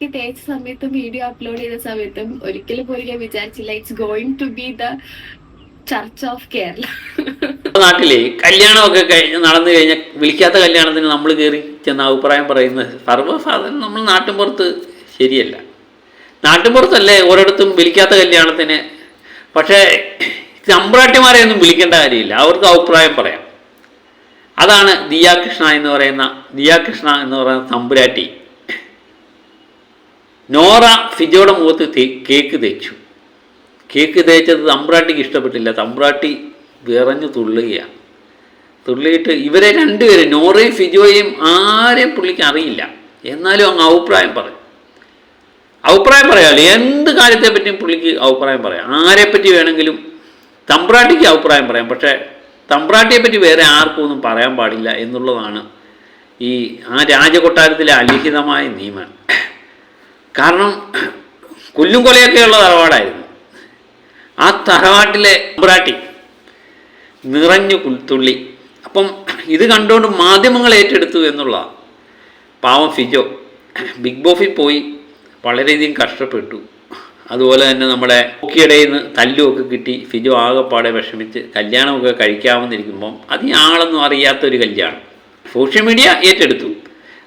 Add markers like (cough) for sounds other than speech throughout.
തേച്ച സമയത്തും video upload ചെയ്ത സമയത്തും ഒരിക്കലും പോലും ഞാൻ വിചാരിച്ചില്ല it's going to be the church of Kerala നാട്ടിലെ കല്യാണമൊക്കെ കഴിഞ്ഞ് നടന്നു കഴിഞ്ഞാൽ വിളിക്കാത്ത കല്യാണത്തിന് നമ്മൾ കയറി ചെന്ന അഭിപ്രായം പറയുന്നത് സർവസാധാരണ നമ്മൾ നാട്ടിൻപുറത്ത് ശരിയല്ല. നാട്ടിൻപുറത്തല്ലേ ഓരോരുത്തും വിളിക്കാത്ത കല്യാണത്തിന്. പക്ഷേ ചമ്പ്രാട്ടിമാരെ ഒന്നും വിളിക്കേണ്ട കാര്യമില്ല. അവർക്ക് അഭിപ്രായം പറയാം. അതാണ് ദിയാകൃഷ്ണ എന്ന് പറയുന്ന ദിയാകൃഷ്ണ എന്ന് പറയുന്ന തമ്പുരാട്ടി. നോറ ഫിജോയുടെ മുഖത്ത് കേക്ക് തേച്ചു. കേക്ക് തേച്ചത് തമ്പ്രാട്ടിക്ക് ഇഷ്ടപ്പെട്ടില്ല. തമ്പ്രാട്ടി വിറഞ്ഞു തുള്ളുകയാണ്. തുള്ളിയിട്ട് ഇവരെ രണ്ടുപേരും നോറയും ഫിജോയും ആരെയും പുള്ളിക്ക് അറിയില്ല. എന്നാലും അങ്ങ് അഭിപ്രായം പറയും. അഭിപ്രായം പറയാമല്ലോ. എന്ത് കാര്യത്തെ പറ്റിയും പുള്ളിക്ക് അഭിപ്രായം പറയാം. ആരെപ്പറ്റി വേണമെങ്കിലും തമ്പ്രാട്ടിക്ക് അഭിപ്രായം പറയാം. പക്ഷേ തമ്പ്രാട്ടിയെ പറ്റി വേറെ ആർക്കും ഒന്നും പറയാൻ പാടില്ല എന്നുള്ളതാണ് ഈ ആ രാജകൊട്ടാരത്തിലെ അലിഖിതമായ നിയമം. കാരണം കൊല്ലും കൊലയൊക്കെയുള്ള തറവാടായിരുന്നു. ആ തറവാട്ടിലെ ഉമ്പ്രാട്ടി നിറഞ്ഞു തുള്ളി. അപ്പം ഇത് കണ്ടുകൊണ്ട് മാധ്യമങ്ങൾ ഏറ്റെടുത്തു എന്നുള്ള പാവം ഫിജോ ബിഗ് ബോഫിൽ പോയി വളരെയധികം കഷ്ടപ്പെട്ടു. അതുപോലെ തന്നെ നമ്മുടെ ഹോക്കിയിടയിൽ നിന്ന് തല്ലുമൊക്കെ കിട്ടി. ഫിജോ ആകെപ്പാടെ വിഷമിച്ച് കല്യാണമൊക്കെ കഴിക്കാമെന്നിരിക്കുമ്പം അത് ഞങ്ങളൊന്നും അറിയാത്തൊരു കല്യാണം. സോഷ്യൽ മീഡിയ ഏറ്റെടുത്തു.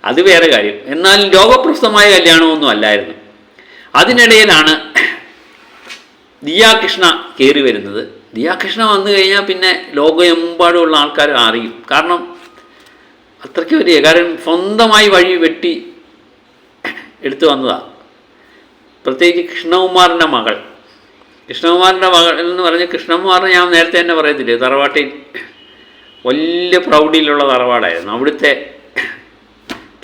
അത് വേറെ കാര്യം. എന്നാൽ ലോകപ്രസിദ്ധമായ കല്യാണമൊന്നും അല്ലായിരുന്നു. അതിനിടയിലാണ് ദിയാകൃഷ്ണ കയറി വരുന്നത്. ദിയാകൃഷ്ണ വന്നു കഴിഞ്ഞാൽ പിന്നെ ലോകമെമ്പാടുമുള്ള ആൾക്കാർ അറിയും. കാരണം അത്രയ്ക്ക് വലിയ കാരണം സ്വന്തമായി വഴി വെട്ടി എടുത്തു വന്നതാണ് പ്രത്യേകിച്ച് കൃഷ്ണകുമാറിന്റെ മകൾ. കൃഷ്ണകുമാറിന്റെ മകൾ എന്ന് പറഞ്ഞ് കൃഷ്ണകുമാറിനെ ഞാൻ നേരത്തെ തന്നെ പറയത്തില്ലേ തറവാട്ടിൽ വലിയ പ്രൗഢിയിലുള്ള തറവാടായിരുന്നു. അവിടുത്തെ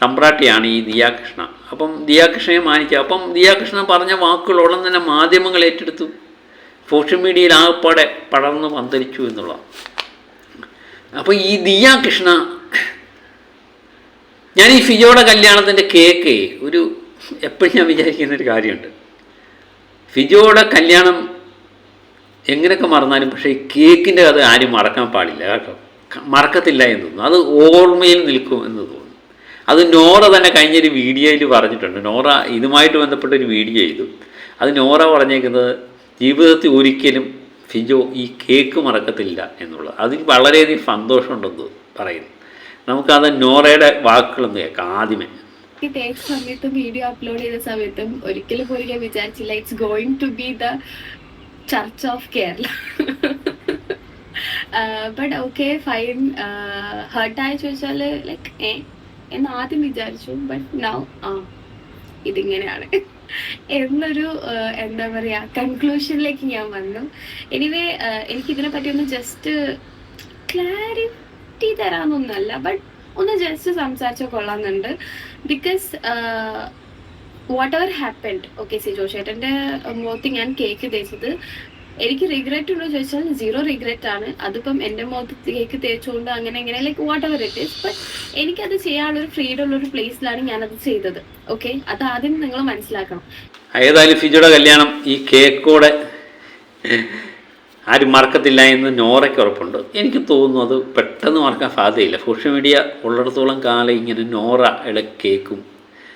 തമ്പ്രാട്ടിയാണ് ഈ ദിയാകൃഷ്ണ. അപ്പം ദിയാകൃഷ്ണയെ മാനിക്കുക. അപ്പം ദിയാകൃഷ്ണൻ പറഞ്ഞ വാക്കുകളോളം തന്നെ മാധ്യമങ്ങൾ ഏറ്റെടുത്തു. സോഷ്യൽ മീഡിയയിൽ ആകപ്പാടെ പടർന്നു പന്തലിച്ചു എന്നുള്ള അപ്പം ഈ ദിയാകൃഷ്ണ ഞാൻ ഈ ഫിജോയുടെ കല്യാണത്തിന്റെ കേക്ക് ഒരു എപ്പോഴും ഞാൻ വിചാരിക്കുന്ന ഒരു കാര്യമുണ്ട്. ഫിജോയുടെ കല്യാണം എങ്ങനെയൊക്കെ മറന്നാലും പക്ഷേ ഈ കേക്കിന്റെ കഥ ആരും മറക്കാൻ പാടില്ല. കേട്ടോ മറക്കത്തില്ല എന്ന് തോന്നുന്നു. അത് ഓർമ്മയിൽ നിൽക്കും എന്ന് തോന്നുന്നു. അത് നോറ തന്നെ കഴിഞ്ഞൊരു വീഡിയോയിൽ പറഞ്ഞിട്ടുണ്ട്. നോറ ഇതുമായിട്ട് ബന്ധപ്പെട്ട ഒരു വീഡിയോ ചെയ്തു അത് നോറ പറഞ്ഞേക്കുന്നത് ജീവിതത്തിൽ ഒരിക്കലും ഫിജോ ഈ കേക്ക് മറക്കത്തില്ല എന്നുള്ളത് അതിൽ വളരെയധികം സന്തോഷമുണ്ടെന്ന് പറയുന്നു. നമുക്കത് നോറയുടെ വാക്കുകളൊന്ന് കേൾക്കാം ആദ്യമേ. സമയത്തും വീഡിയോ അപ്ലോഡ് ചെയ്ത സമയത്തും ഒരിക്കലും പോലും ഞാൻ വിചാരിച്ചില്ല it's going to be the church of Kerala but okay fine ഹേർട്ടായി ചോദിച്ചാൽ ലൈക്ക് എന്ന് ആദ്യം വിചാരിച്ചു ബട്ട് നൗ ആ ഇതിങ്ങനെയാണ്. എന്നൊരു എന്താ പറയാ കൺക്ലൂഷനിലേക്ക് ഞാൻ വന്നു. എനിവേ എനിക്ക് ഇതിനെ പറ്റി ഒന്ന് ജസ്റ്റ് ക്ലാരിറ്റി തരാനൊന്നല്ല ബട്ട് ഒന്ന് ജസ്റ്റ് സംസാരിച്ചാൽ കൊള്ളാമെന്നുണ്ട് because whatever happened okay see ജോഷേട്ടന്റെ മുഖത്ത് ഞാൻ കേക്ക് തേച്ചത് എനിക്ക് റിഗ്രറ്റ് ഉണ്ടോ ചോദിച്ചാൽ സീറോ റിഗ്രറ്റ് ആണ്. അതിപ്പം എന്റെ മുഖത്തേക്ക് തേച്ചുകൊണ്ട് അങ്ങനെ ഇങ്ങനെ like whatever it is but എനിക്കത് ചെയ്യാനുള്ളൊരു ഫ്രീഡം ഉള്ള ഒരു പ്ലേസിലാണ് അത് ചെയ്തത്. ഓക്കെ അത് ആദ്യം നിങ്ങൾ മനസ്സിലാക്കണം. ഏതായാലും ഫിജിയുടെ കല്യാണം ഈ കേക്കോടെ ആരും മറക്കത്തില്ല എന്ന് നോറയ്ക്ക് ഉറപ്പുണ്ട്. എനിക്ക് തോന്നുന്നു അത് പെട്ടെന്ന് മറക്കാൻ സാധ്യതയില്ല. സോഷ്യൽ മീഡിയ ഉള്ളിടത്തോളം കാലം ഇങ്ങനെ നോറ ഇട കേക്കും.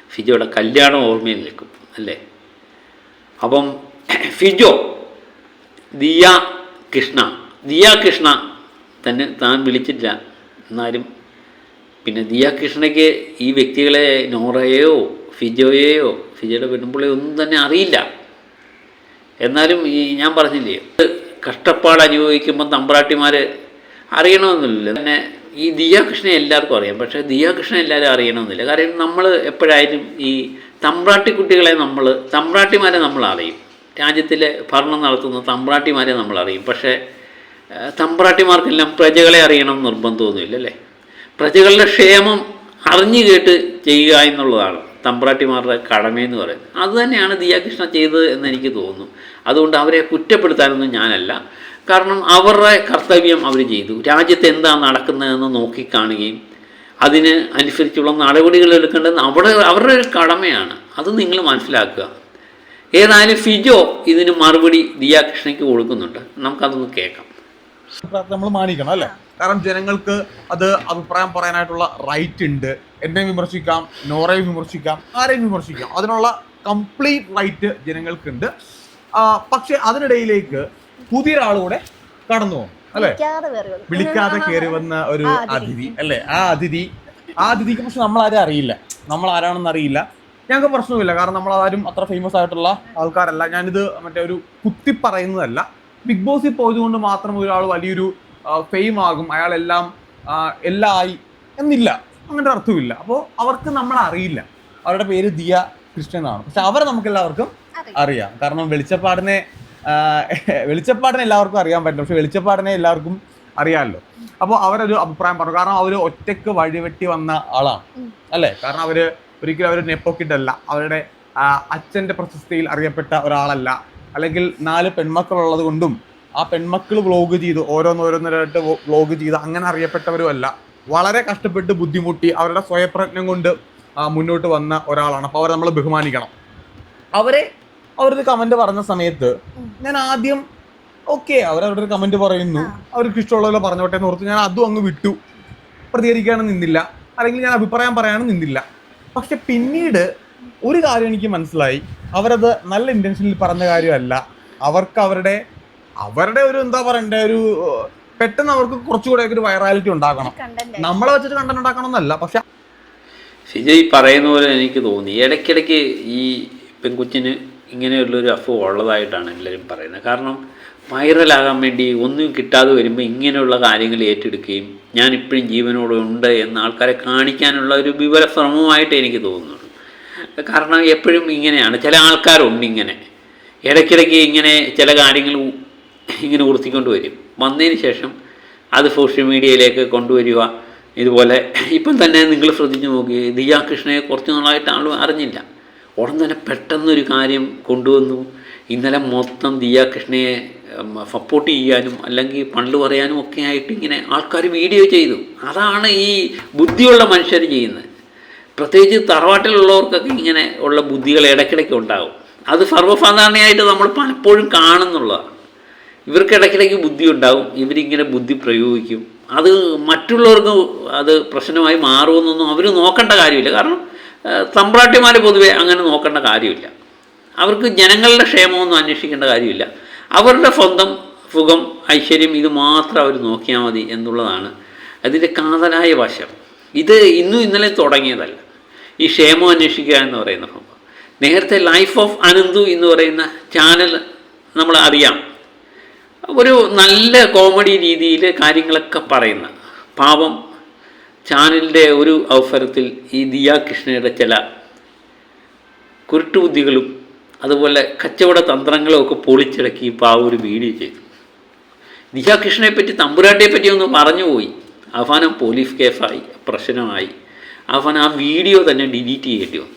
ഫിജോയുടെ കല്യാണം ഓർമ്മയിൽ നിൽക്കും. അല്ലേ? അപ്പം ഫിജോ ദിയ കൃഷ്ണ. ദിയ കൃഷ്ണ. തന്നെ താൻ വിളിച്ചിട്ടില്ല എന്നാലും പിന്നെ ദിയ കൃഷ്ണയ്ക്ക് ഈ വ്യക്തികളെ നോറയെയോ ഫിജോയെയോ ഫിജോയുടെ പെൺപിള്ളയോ ഒന്നും തന്നെ അറിയില്ല. എന്നാലും ഈ ഞാൻ പറഞ്ഞില്ലേ കഷ്ടപ്പാട് അനുഭവിക്കുമ്പോൾ തമ്പ്രാട്ടിമാർ അറിയണമെന്നില്ല. തന്നെ ഈ ദിയ ദിയാകൃഷ്ണനെ എല്ലാവർക്കും അറിയാം. പക്ഷേ ദിയ കൃഷ്ണ എല്ലാവരും അറിയണമെന്നില്ല. കാരണം നമ്മൾ എപ്പോഴായാലും ഈ തമ്പ്രാട്ടി കുട്ടികളെ നമ്മൾ തമ്പ്രാട്ടിമാരെ നമ്മൾ അറിയും രാജ്യത്തിലെ ഭരണം നടത്തുന്ന തമ്പ്രാട്ടിമാരെ നമ്മൾ അറിയും പക്ഷേ തമ്പ്രാട്ടിമാർക്കെല്ലാം പ്രജകളെ അറിയണം നിർബന്ധമൊന്നുമില്ല അല്ലേ? പ്രജകളുടെ ക്ഷേമം അറിഞ്ഞു കേട്ട് ചെയ്യുക എന്നുള്ളതാണ് തമ്പ്രാട്ടിമാരുടെ കടമയെന്ന് പറയുന്നത്. അതുതന്നെയാണ് ദിയാകൃഷ്ണ ചെയ്തത് എന്ന് എനിക്ക് തോന്നുന്നു. അതുകൊണ്ട് അവരെ കുറ്റപ്പെടുത്താനൊന്നും ഞാനല്ല. കാരണം അവരുടെ കർത്തവ്യം അവർ ചെയ്തു. രാജ്യത്ത് എന്താണ് നടക്കുന്നതെന്ന് നോക്കിക്കാണുകയും അതിന് അനുസരിച്ചുള്ള നടപടികൾ എടുക്കേണ്ടത് അവിടെ അവരുടെ ഒരു കടമയാണ്. അത് നിങ്ങൾ മനസ്സിലാക്കുക. ഏതായാലും ഫിജോ ഇതിന് മറുപടി ദിയാകൃഷ്ണയ്ക്ക് കൊടുക്കുന്നുണ്ട്. നമുക്കതൊന്ന് കേൾക്കാം. നമ്മൾ മാനിക്കണം അല്ലേ? കാരണം ജനങ്ങൾക്ക് അത് അഭിപ്രായം പറയാനായിട്ടുള്ള റൈറ്റ് ഉണ്ട്. എന്നെ വിമർശിക്കാം നോറയെ വിമർശിക്കാം ആരെയും വിമർശിക്കാം. അതിനുള്ള കംപ്ലീറ്റ് റൈറ്റ് ജനങ്ങൾക്കുണ്ട്. പക്ഷെ അതിനിടയിലേക്ക് പുതിയൊരാളുകൂടെ കടന്നു പോകും അല്ലെ? വിളിക്കാതെ കയറി വന്നു. ഒരു. അതിഥി അല്ലെ? ആ അതിഥി. ആ അതിഥിക്ക് പക്ഷെ നമ്മൾ ആരും അറിയില്ല. നമ്മൾ ആരാണെന്ന് അറിയില്ല. ഞങ്ങൾക്ക് പ്രശ്നമില്ല. കാരണം നമ്മൾ ആരും അത്ര ഫേമസ് ആയിട്ടുള്ള ആൾക്കാരല്ല. ഞാനിത് മറ്റേ ഒരു കുത്തി പറയുന്നതല്ല. ബിഗ് ബോസിൽ പോയതുകൊണ്ട് മാത്രം ഒരാൾ വലിയൊരു ഫെയിം ആകും. അയാളെല്ലാം എല്ലാം ആയി എന്നില്ല. അങ്ങനെ അർത്ഥമില്ല അപ്പോൾ അവർക്ക് നമ്മളെ അറിയില്ല അവരുടെ പേര് ദിയ കൃഷ്ണൻ ആണ് പക്ഷെ അവരെ നമുക്ക് എല്ലാവർക്കും അറിയാം. കാരണം വെളിച്ചപ്പാടിനെ വെളിച്ചപ്പാടിനെ എല്ലാവർക്കും അറിയാൻ പറ്റും പക്ഷെ വെളിച്ചപ്പാടിനെ എല്ലാവർക്കും അറിയാമല്ലോ. അപ്പോൾ അവരൊരു അഭിപ്രായം പറഞ്ഞു. കാരണം അവർ ഒറ്റയ്ക്ക് വഴിവെട്ടി വന്ന ആളാണ്. അല്ലേ? കാരണം അവർ ഒരിക്കലും അവർ നെപ്പോക്കിഡ് അല്ല. അവരുടെ അച്ഛന്റെ അച്ഛന്റെ പ്രശസ്തിയിൽ അറിയപ്പെട്ട ഒരാളല്ല. അല്ലെങ്കിൽ നാല് പെൺമക്കളുള്ളത് കൊണ്ടും ആ പെൺമക്കൾ വ്ലോഗ് ചെയ്ത് ഓരോന്നോരോന്നരായിട്ട് വ്ലോഗ് ചെയ്ത് അങ്ങനെ അറിയപ്പെട്ടവരും അല്ല. വളരെ കഷ്ടപ്പെട്ട് ബുദ്ധിമുട്ടി അവരുടെ സ്വയപ്രജ്ഞം കൊണ്ട് മുന്നോട്ട് വന്ന ഒരാളാണ്. അപ്പോൾ അവരെ നമ്മൾ ബഹുമാനിക്കണം. അവരെ അവരൊരു കമന്റ് പറഞ്ഞ സമയത്ത് ഞാൻ ആദ്യം ഓക്കെ അവരവരുടെ ഒരു കമന്റ് പറയുന്നു. അവർക്ക് അവർക്ക് ഇഷ്ടമുള്ളവരെ പറഞ്ഞോട്ടെ എന്ന് ഓർത്ത് ഞാൻ അതും അങ്ങ് വിട്ടു. പ്രതികരിക്കാനും നിന്നില്ല. അല്ലെങ്കിൽ ഞാൻ അഭിപ്രായം പറയാനും നിന്നില്ല. പക്ഷെ പിന്നീട് ഒരു കാര്യം എനിക്ക് മനസ്സിലായി. അവരത് നല്ല ഇന്റൻഷനിൽ പറഞ്ഞ കാര്യമല്ല. അവർക്ക് അവരുടെ അവരുടെ ഒരു എന്താ പറയണ്ടേ ഒരു പെട്ടെന്ന് അവർക്ക് കുറച്ചുകൂടെ ഒരു വൈറാലിറ്റി ഉണ്ടാക്കണം നമ്മളെ വെച്ചിട്ട് കണ്ടന്റ് ഉണ്ടാക്കണം എന്നല്ല പക്ഷെ ഷിജയ് പറയുന്ന പോലെ എനിക്ക് തോന്നി. ഇടയ്ക്കിടയ്ക്ക് ഈ പെൺകുച്ചിന് ഇങ്ങനെയുള്ളൊരു അഫു ഉള്ളതായിട്ടാണ് എല്ലാവരും പറയുന്നത്. കാരണം വൈറലാകാൻ വേണ്ടി ഒന്നും കിട്ടാതെ വരുമ്പോൾ ഇങ്ങനെയുള്ള കാര്യങ്ങൾ ഏറ്റെടുക്കുകയും ഞാൻ ഇപ്പോഴും ജീവനോടെ ഉണ്ട് എന്ന് ആൾക്കാരെ കാണിക്കാനുള്ള ഒരു വിവര ശ്രമമായിട്ട് എനിക്ക് തോന്നുന്നുണ്ട് കാരണം എപ്പോഴും ഇങ്ങനെയാണ്. ചില ആൾക്കാരുണ്ട് ഇങ്ങനെ. ഇടയ്ക്കിടയ്ക്ക് ഇങ്ങനെ ചില കാര്യങ്ങൾ ഇങ്ങനെ ഉറുത്തിക്കൊണ്ട് വരും. വന്നതിന് ശേഷം അത് സോഷ്യൽ മീഡിയയിലേക്ക് കൊണ്ടുവരിക ഇതുപോലെ. ഇപ്പം തന്നെ നിങ്ങൾ ശ്രദ്ധിച്ചു നോക്കി ദിയാ കൃഷ്ണയെ കുറച്ച് നാളായിട്ട് ആളും അറിഞ്ഞില്ല. ഉടൻ തന്നെ പെട്ടെന്നൊരു കാര്യം കൊണ്ടുവന്നു. ഇന്നലെ മൊത്തം ദിയാ കൃഷ്ണയെ സപ്പോർട്ട് ചെയ്യാനും അല്ലെങ്കിൽ പണ്ട് പറയാനും ഒക്കെ ആയിട്ട് ഇങ്ങനെ ആൾക്കാർ വീഡിയോ ചെയ്തു. അതാണ് ഈ ബുദ്ധിയുള്ള മനുഷ്യർ ചെയ്യുന്നത്. പ്രത്യേകിച്ച് തറവാട്ടിലുള്ളവർക്കൊക്കെ ഇങ്ങനെ ഉള്ള ബുദ്ധികൾ ഇടയ്ക്കിടയ്ക്ക് ഉണ്ടാകും. അത് സർവസാധാരണയായിട്ട് നമ്മൾ പലപ്പോഴും കാണുന്നുള്ളതാണ്. ഇവർക്ക് ഇടയ്ക്കിടയ്ക്ക് ബുദ്ധി ഉണ്ടാകും. ഇവരിങ്ങനെ ബുദ്ധി പ്രയോഗിക്കും. അത് മറ്റുള്ളവർക്ക് അത് പ്രശ്നമായി മാറുമെന്നൊന്നും അവർ നോക്കേണ്ട കാര്യമില്ല. കാരണം തമ്പ്രാട്ടിമാർ പൊതുവെ അങ്ങനെ നോക്കേണ്ട കാര്യമില്ല. അവർക്ക് ജനങ്ങളുടെ ക്ഷേമമൊന്നും അന്വേഷിക്കേണ്ട കാര്യമില്ല. അവരുടെ സ്വന്തം സുഖം ഐശ്വര്യം ഇത് മാത്രം അവർ നോക്കിയാൽ മതി എന്നുള്ളതാണ് അതിന്റെ കാതലായ വശം. ഇത് ഇന്നും ഇന്നലെ തുടങ്ങിയതല്ല. ഈ ക്ഷേമം അന്വേഷിക്കുക എന്ന് പറയുന്ന സംഭവം. നേരത്തെ ലൈഫ് ഓഫ് അനന്തു എന്ന് പറയുന്ന ചാനൽ നമ്മൾ അറിയാം. ഒരു നല്ല കോമഡി രീതിയിൽ കാര്യങ്ങളൊക്കെ പറയുന്ന പാവം ചാനലിന്റെ ഒരു അവസരത്തിൽ ഈ ദിയ കൃഷ്ണയുടെ ചില കുരുട്ടുബുദ്ധികളും അതുപോലെ കച്ചവട തന്ത്രങ്ങളൊക്കെ പൊളിച്ചിടക്കി പാവം ഒരു വീഡിയോ ചെയ്തു. ദിയ പറ്റി തമ്പുരാട്ടിയെ പറ്റി ഒന്ന് പറഞ്ഞു പോയി. അവസാനം പോലീസ് കേസായി പ്രശ്നമായി. അവസാനം ആ വീഡിയോ തന്നെ ഡിലീറ്റ് ചെയ്യേണ്ടി വന്നു.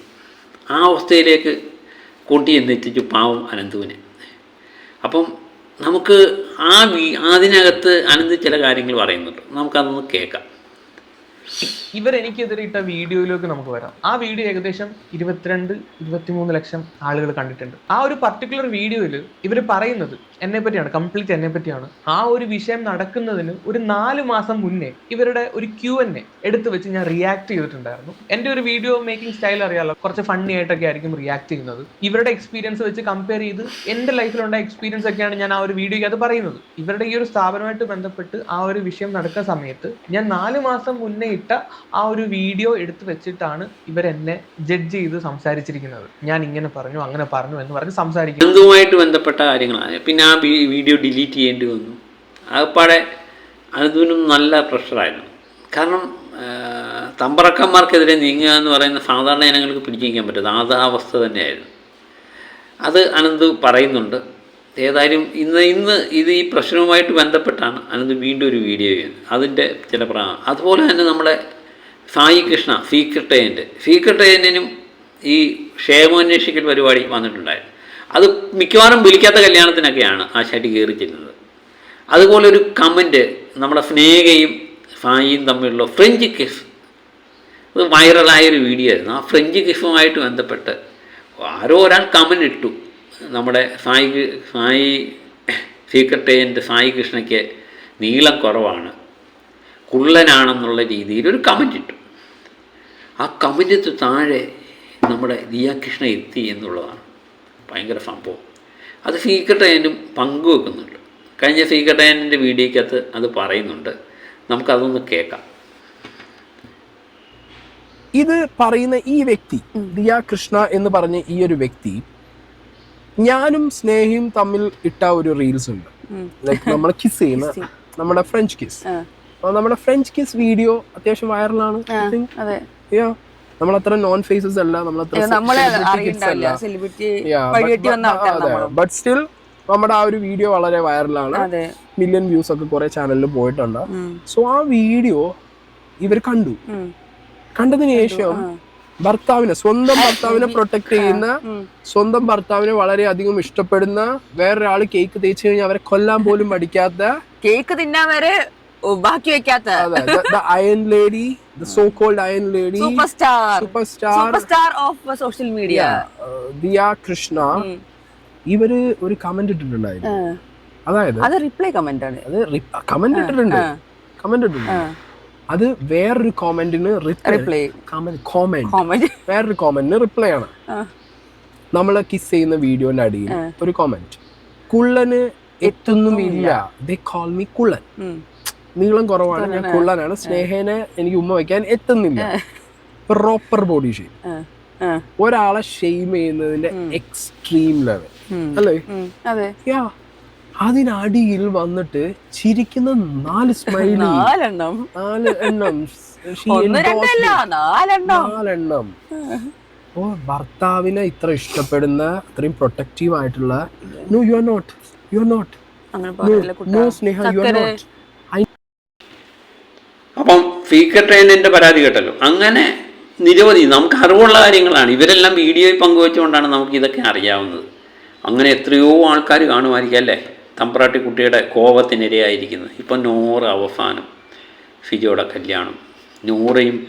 ആ അവസ്ഥയിലേക്ക് കൊണ്ടു എന്നെത്തിച്ചു പാവം അനന്തുവിനെ. അപ്പം നമുക്ക് ആ അതിനകത്ത് അനന്ത് ചില കാര്യങ്ങൾ പറയുന്നുണ്ട്. നമുക്കതൊന്ന് കേൾക്കാം. ഇവർ എനിക്കെതിരെ ഇട്ട വീഡിയോയിലേക്ക് നമുക്ക് വരാം. ആ വീഡിയോ ഏകദേശം ഇരുപത്തിരണ്ട് ഇരുപത്തിമൂന്ന് ലക്ഷം ആളുകൾ കണ്ടിട്ടുണ്ട്. ആ ഒരു പർട്ടിക്കുലർ വീഡിയോയിൽ ഇവർ പറയുന്നത് എന്നെ പറ്റിയാണ് കംപ്ലീറ്റ് എന്നെ പറ്റിയാണ് ആ ഒരു വിഷയം നടക്കുന്നതിന് ഒരു നാല് മാസം മുന്നേ ഇവരുടെ ഒരു ക്യൂ എൻ എ എടുത്തു വെച്ച് ഞാൻ റിയാക്ട് ചെയ്തിട്ടുണ്ടായിരുന്നു. എന്റെ ഒരു വീഡിയോ മേക്കിംഗ് സ്റ്റൈൽ അറിയാലോ കുറച്ച് ഫണ്ണി ആയിട്ടൊക്കെ ആയിരിക്കും റിയാക്ട് ചെയ്യുന്നത്. ഇവരുടെ എക്സ്പീരിയൻസ് വെച്ച് കമ്പയർ ചെയ്ത് എന്റെ ലൈഫിലുണ്ടായ എക്സ്പീരിയൻസ് ഒക്കെയാണ് ഞാൻ ആ ഒരു വീഡിയോയ്ക്ക് അത് പറയുന്നത്. ഇവരുടെ ഈ ഒരു സ്ഥാപനമായിട്ട് ബന്ധപ്പെട്ട് ആ ഒരു വിഷയം നടക്കുന്ന സമയത്ത് ഞാൻ നാല് മാസം മുന്നേ ഇട്ട ആ ഒരു വീഡിയോ എടുത്തു വെച്ചിട്ടാണ് ഇവരെന്നെ ജഡ്ജ് ചെയ്ത് സംസാരിച്ചിരിക്കുന്നത്. ഞാൻ ഇങ്ങനെ പറഞ്ഞു അങ്ങനെ പറഞ്ഞു എന്ന് പറഞ്ഞ് അനന്തുമായിട്ട് ബന്ധപ്പെട്ട കാര്യങ്ങളാണ്. പിന്നെ ആ വീഡിയോ ഡിലീറ്റ് ചെയ്യേണ്ടി വന്നു. ആകപ്പാടെ അതിനും നല്ല പ്രഷറായിരുന്നു കാരണം തമ്പറക്കന്മാർക്കെതിരെ നീങ്ങുക എന്ന് പറയുന്ന സാധാരണ ജനങ്ങൾക്ക് പിടിച്ചിരിക്കാൻ പറ്റുന്നത് അത് ആ അവസ്ഥ തന്നെയായിരുന്നു. അത് അനന്ത് പറയുന്നുണ്ട്. ഏതായാലും ഇന്ന് ഇന്ന് ഇത് ഈ പ്രശ്നവുമായിട്ട് ബന്ധപ്പെട്ടാണ് അനന്ത് വീണ്ടും ഒരു വീഡിയോ ചെയ്യുന്നത്. അതിന്റെ ചില പ്രാ അതുപോലെ തന്നെ നമ്മുടെ Sai Krishna secret agent secret ഏജന്റിനും ഈ ക്ഷേമാന്വേഷിക്കൽ പരിപാടി വന്നിട്ടുണ്ടായിരുന്നു. അത് മിക്കവാറും വിളിക്കാത്ത കല്യാണത്തിനൊക്കെയാണ് ആ ശരി കയറി ചെല്ലുന്നത്. അതുപോലെ ഒരു കമന്റ് നമ്മുടെ സ്നേഹയും സായിയും തമ്മിലുള്ള ഫ്രഞ്ച് കിസ് അത് വൈറലായൊരു വീഡിയോ ആയിരുന്നു. ആ ഫ്രഞ്ച് കിസുമായിട്ട് ബന്ധപ്പെട്ട് ആരോ ഒരാൾ കമന്റ് ഇട്ടു. നമ്മുടെ സായി സായി സീക്രട്ടേറിയന്റെ സായി കൃഷ്ണയ്ക്ക് നീളം കുറവാണ്. കുള്ളനാണെന്നുള്ള രീതിയിൽ ഒരു കമന്റ് ഇട്ടു. ആ കമന്റ് താഴെ നമ്മുടെ ദിയാകൃഷ്ണ എത്തി എന്നുള്ളതാണ്. ഭയങ്കര സംഭവം. അത് ഫീക്കട്ടയനും പങ്കുവെക്കുന്നുണ്ട് കഴിഞ്ഞ ഫീക്കട്ടയന്റെ വീഡിയോയ്ക്കകത്ത് അത് പറയുന്നുണ്ട്. നമുക്കതൊന്ന് കേൾക്കാം. ഇത് പറയുന്ന ഈ വ്യക്തി ദിയ കൃഷ്ണ എന്ന് പറഞ്ഞ ഈ ഒരു വ്യക്തി ഞാനും സ്നേഹിയും തമ്മിൽ ഇട്ട ഒരു റീൽസ് ഉണ്ട്. ലൈക്ക് നമ്മൾ കിസ് ചെയ്യുന്ന നമ്മുടെ ഫ്രഞ്ച് കിസ് നമ്മുടെ ഫ്രഞ്ച് കിസ് വീഡിയോ അത്യാവശ്യം വൈറലാണ് അത്ര നോൺ ഫേസസ് അല്ല നമ്മൾ ഏ, നമ്മളെ അറിയണ്ടല്ല സെലിബ്രിറ്റി വഴിവെട്ടി വന്ന ആൾക്കാർ ബട്ട് സ്റ്റിൽ നമ്മുടെ ആ ഒരു വീഡിയോ വളരെ വൈറലാണ് മില്യൺ വ്യൂസ് ഒക്കെ കുറെ ചാനലിൽ പോയിട്ടുണ്ട്. സോ ആ വീഡിയോ ഇവർ കണ്ടു. കണ്ടതിന് ശേഷം ഭർത്താവിനെ സ്വന്തം ഭർത്താവിനെ പ്രൊട്ടക്ട് ചെയ്യുന്ന സ്വന്തം ഭർത്താവിനെ വളരെ അധികം ഇഷ്ടപ്പെടുന്ന വേറൊരാൾ കേക്ക് തേച്ച് കഴിഞ്ഞാൽ അവരെ കൊല്ലാൻ പോലും പഠിക്കാത്ത കേക്ക് തിന്നാൻ വരെ ബാക്കി വെക്കാത്ത. Iron lady the so called iron Superstar. Star super star of social media Diya Krishna ഇവർ ഒരു കമന്റ് ഇട്ടിട്ടുണ്ടായിരുന്നു. അതായത് അത് റിപ്ലൈ കമന്റ് ആണ്. അത് കമന്റ് ഇട്ടിട്ടുണ്ട്. കമന്റ് ഇട്ടിട്ടുണ്ട്. അത് വേറൊരു കോമന്റിന് റിപ്ലൈ കമന്റ് വേറൊരു കോമന്റിന് റിപ്ലൈ ആണ്. നമ്മൾ കിസ് ചെയ്യുന്ന വീഡിയോന്റെ അടിയിൽ ഒരു കോമന്റ് കുള്ളന് എത്തുന്നുമില്ല. ദേ കോൾ മീ കുള്ളൻ. നീളം കുറവാണ്. ഞാൻ കൊള്ളാനാണ്. സ്നേഹേനെ എനിക്ക് ഉമ്മ വയ്ക്കാൻ എത്തുന്നില്ല. പ്രോപ്പർ ബോഡി ഷെയ്പ്പ് ഒരാളെ ഷെയിം ചെയ്യുന്നതിന്റെ എക്സ്ട്രീം ലെവൽ അല്ലേ? യാ. അതിനടിയിൽ വന്നിട്ട് ചിരിക്കുന്ന നാല് സ്മൈലി നാലെണ്ണം. (laughs) ഓ ഭർത്താവിനെ ഇത്ര ഇഷ്ടപ്പെടുന്ന അത്രയും പ്രൊട്ടക്റ്റീവ് ആയിട്ടുള്ള. No you are not you are not no Sneha you are. Not അപ്പം ഫീക്കർ ട്രെയിനിന്റെ പരാതി കേട്ടല്ലോ. അങ്ങനെ നിരവധി നമുക്ക് അറിവുള്ള കാര്യങ്ങളാണ്. ഇവരെല്ലാം വീഡിയോയിൽ പങ്കുവെച്ചുകൊണ്ടാണ് നമുക്ക് ഇതൊക്കെ അറിയാവുന്നത്. അങ്ങനെ എത്രയോ ആൾക്കാർ കാണുമായിരിക്കും അല്ലേ? തമ്പ്രാട്ടി കുട്ടിയുടെ കോപത്തിനിരയായിരിക്കുന്നത്. ഇപ്പം നൂറ് അവസാനം ഫിജോയുടെ കല്യാണം. നൂറയും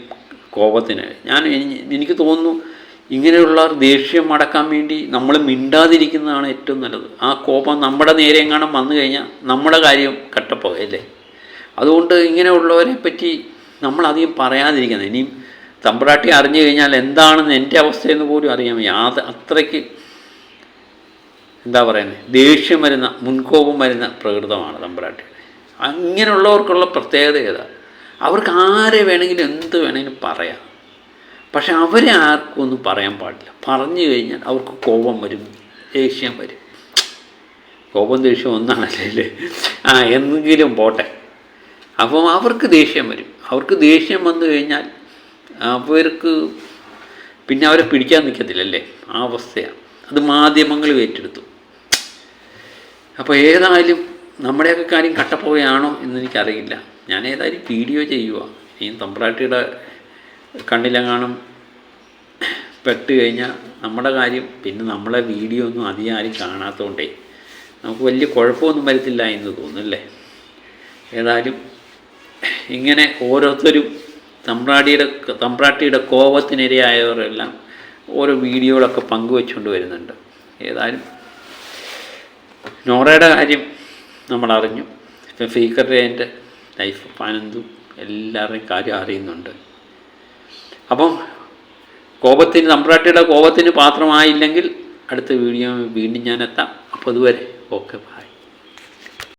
കോപത്തിന്. ഞാൻ എനി- എനിക്ക് തോന്നുന്നു ഇങ്ങനെയുള്ള ദേഷ്യം അടക്കാൻ വേണ്ടി നമ്മൾ മിണ്ടാതിരിക്കുന്നതാണ് ഏറ്റവും നല്ലത്. ആ കോപം നമ്മുടെ നേരെ എങ്ങാനും വന്നു കഴിഞ്ഞാൽ നമ്മുടെ കാര്യം കട്ടപ്പോകല്ലേ? അതുകൊണ്ട് ഇങ്ങനെയുള്ളവരെ പറ്റി നമ്മളധികം പറയാതിരിക്കുന്നത്. ഇനിയും തമ്പ്രാട്ടി അറിഞ്ഞു കഴിഞ്ഞാൽ എന്താണെന്ന് എന്റെ അവസ്ഥയെന്ന് പോലും അറിയാൻ വയ്യ. അത് അത്രയ്ക്ക് എന്താ പറയുന്നത് ദേഷ്യം വരുന്ന മുൻകോപം വരുന്ന പ്രകൃതമാണ് തമ്പ്രാട്ടി. അങ്ങനെയുള്ളവർക്കുള്ള പ്രത്യേകത ഏതാ? അവർക്ക് ആരെ വേണമെങ്കിലും എന്ത് വേണമെങ്കിലും പറയാം. പക്ഷെ അവരെ ആർക്കും ഒന്നും പറയാൻ പാടില്ല. പറഞ്ഞു കഴിഞ്ഞാൽ അവർക്ക് കോപം വരും ദേഷ്യം വരും. കോപം ദേഷ്യം ഒന്നാണല്ലേ? ആ എന്തെങ്കിലും പോട്ടെ. അപ്പം അവർക്ക് ദേഷ്യം വരും. അവർക്ക് ദേഷ്യം വന്നു കഴിഞ്ഞാൽ അവർക്ക് പിന്നെ അവരെ പിടിക്കാൻ നിൽക്കത്തില്ലല്ലേ? ആ അവസ്ഥയാണ് അത് മാധ്യമങ്ങൾ ഏറ്റെടുത്തു. അപ്പോൾ ഏതായാലും നമ്മുടെയൊക്കെ കാര്യം കട്ടപ്പോവുകയാണോ എന്ന് എനിക്കറിയില്ല ഞാൻ ഏതായാലും വീഡിയോ ചെയ്യുക ഈ തമ്പ്രാട്ടിയുടെ കണ്ണിലെങ്ങാനും പെട്ട് കഴിഞ്ഞാൽ നമ്മുടെ കാര്യം പിന്നെ നമ്മളെ വീഡിയോ ഒന്നും അധികം ആരും കാണാത്തതുകൊണ്ടേ നമുക്ക് വലിയ കുഴപ്പമൊന്നും വരത്തില്ല എന്ന് തോന്നുന്നല്ലേ ഏതായാലും ഇങ്ങനെ ഓരോരുത്തരും തമ്പ്രാടിയുടെ തമ്പ്രാട്ടിയുടെ കോപത്തിനിരയായവരെല്ലാം ഓരോ വീഡിയോകളൊക്കെ പങ്കുവെച്ചുകൊണ്ട് വരുന്നുണ്ട്. ഏതായാലും നോറയുടെ കാര്യം നമ്മൾ അറിഞ്ഞു ഇപ്പം ഫീക്കറിന്റെ എന്റെ ലൈഫ് പനന്തും എല്ലാവരുടെയും കാര്യം അറിയുന്നുണ്ട്. അപ്പം കോപത്തിന് തമ്പ്രാട്ടിയുടെ കോപത്തിന് പാത്രമായില്ലെങ്കിൽ അടുത്ത വീഡിയോ വീണ്ടും ഞാൻ എത്താം. അപ്പോൾ അതുവരെ ഓക്കെ